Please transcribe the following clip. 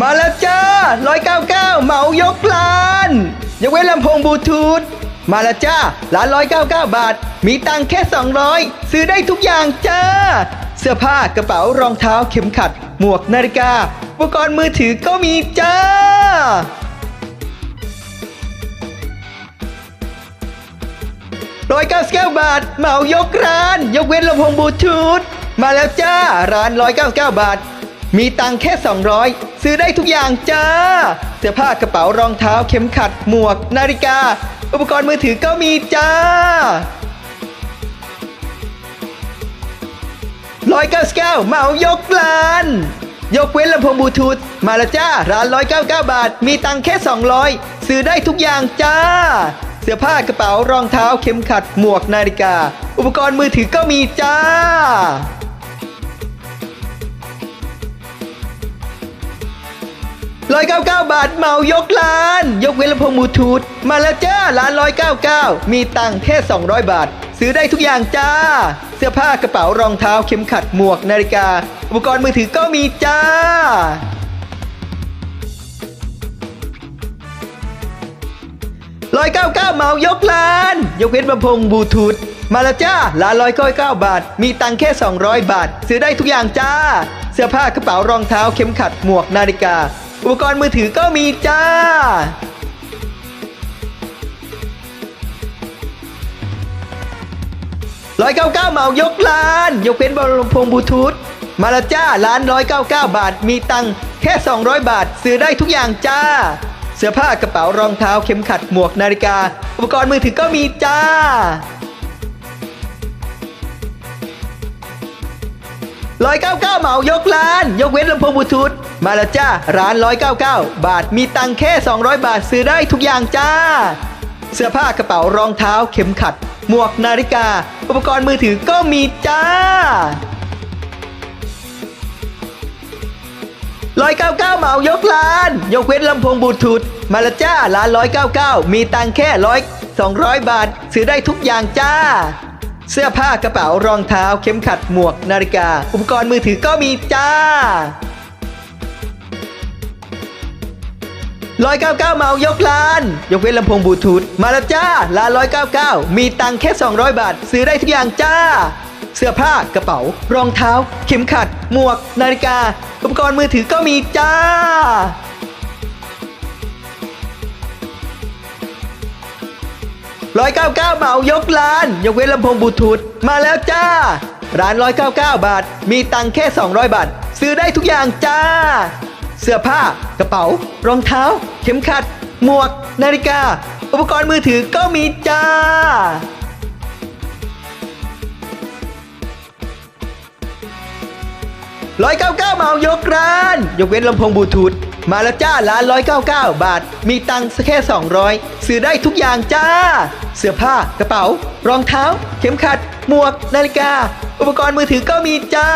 มาแล้วจ้า199 เหมายกลานยกเว้นลำโพงบลูทูธมาแล้วจ้าร้าน199 บาท มีตังแค่ 200 ซื้อได้ทุกอย่างจ้า เสื้อผ้ากระเป๋ารองเท้าเข็มขัด หมวกนาฬิกา อุปกรณ์มือถือก็มีจ้าร้อยเก้าสิบเก้าบาท เหมายกร้าน ยกเว้นลำโพงบลูทูธมาแล้วจ้า ร้านร้อยเก้าสิบเก้าบาท มีตังค์แค่ 200 ซื้อได้ทุกอย่างจ้า เสื้อผ้ากระเป๋ารองเท้าเข็มขัด หมวก นาฬิกา อุปกรณ์มือถือก็มีจ้า ร้อยเก้าสิบเก้าเหมายกร้าน ยกเว้นลำโพงบลูทูธมาล้วจ้า ร้านร้อยเก้าเก้าบาท มีตังค์แค่ 200 ซื้อได้ทุกอย่างจ้า เสื้อผ้ากระเป๋ารองเท้าเข็มขัด หมวกนาฬิกา อุปกรณ์มือถือก็มีจ้า ร้อยเก้าเก้าบาทเหมายกร้าน ยกเว้นลำโพงบลูทูธมาแล้วจ้าร้านร้อยเก้าเก้ามีตังค์แค่200บาท ซื้อได้ทุกอย่างจ้า เสื้อผ้ากระเป๋ารองเท้าเข็มขัดหมวกนาฬิกา อุปกรณ์มือถือก็มีจ้าร้อยเก้าเก้าเหมายกร้าน ยกเว้นลำโพงบลูทูธมาแล้วจ้าร้านร้อยเก้าเก้าบาท มีตังค์แค่ 200 บาท ซื้อได้ทุกอย่างจ้า เสื้อผ้ากระเป๋ารองเท้าเข็มขัดหมวกนาฬิกา อุปกรณ์มือถือก็มีจ้า ร้อยเก้าเก้าเหมายกร้าน ยกเว้นบอลลำโพงบลูทูธ มาล้วจ้าร้านร้อยเก้าเก้าบาท มีตังค์แค่ 200 บาท ซื้อได้ทุกอย่างจ้า เสื้อผ้ากระเป๋ารองเท้าเข็มขัดหมวกนาฬิกา อุปกรณ์มือถือก็มีจ้า ร้อยเก้าเก้าเหมายกร้าน ยกเว้นลำโพงบลูทูธมาแล้วจ้า ร้านร้อยเก้าเก้าบาทมีตังค์แค่ 200 บาทซื้อได้ทุกอย่างจ้า เสื้อผ้ากระเป๋ารองเท้าเข็มขัด หมวกนาฬิกา อุปกรณ์มือถือก็มีจ้าร้อยเก้าเก้าเหมายกร้าน ยกเว้นลำโพงบลูทูธมาและจ้าร้านร้อยเก้าเก้ามีตังแค่ร้อยสองร้อยบาท ซื้อได้ทุกอย่างจ้า เสื้อผ้ากระเป๋ารองเท้า เข็มขัดหมวกนาฬิกา อุปกรณ์มือถือก็มีจ้าร้อยเก้าเก้าเมายกร้าน ยกเว้นลำโพงบลูทูธมาแล้วจ้าร้าร้อยเก้าเก้ามีตังค์แค่ 200 บาท ซื้อได้ทุกอย่างจ้า เสื้อผ้ากระเป๋า รองเท้า เข็มขัด หมวก นาฬิกา อุปกรณ์มือถือก็มีจ้า ร้อยเก้าเก้าเหมายกร้าน ยกเว้นลำโพงบลูทูธมาแล้วจ้า ร้านร้อยเก้าเก้าบาท มีตังค์แค่ 200 บาท ซื้อได้ทุกอย่างจ้า เสื้อผ้ากระเป๋า รองเท้า เข็มขัด หมวก นาฬิกา อุปกรณ์มือถือก็มีจ้า ร้อยเก้าเก้าเหมายกร้าน ยกเว้นลำโพงบลูทูธมาแล้วจ้าร้านร้อยเก้าเก้าบาท มีตังค์แค่ 200 ซื้อได้ทุกอย่างจ้า เสื้อผ้ากระเป๋า รองเท้า เข็มขัด หมวก นาฬิกา อุปกรณ์มือถือก็มีจ้า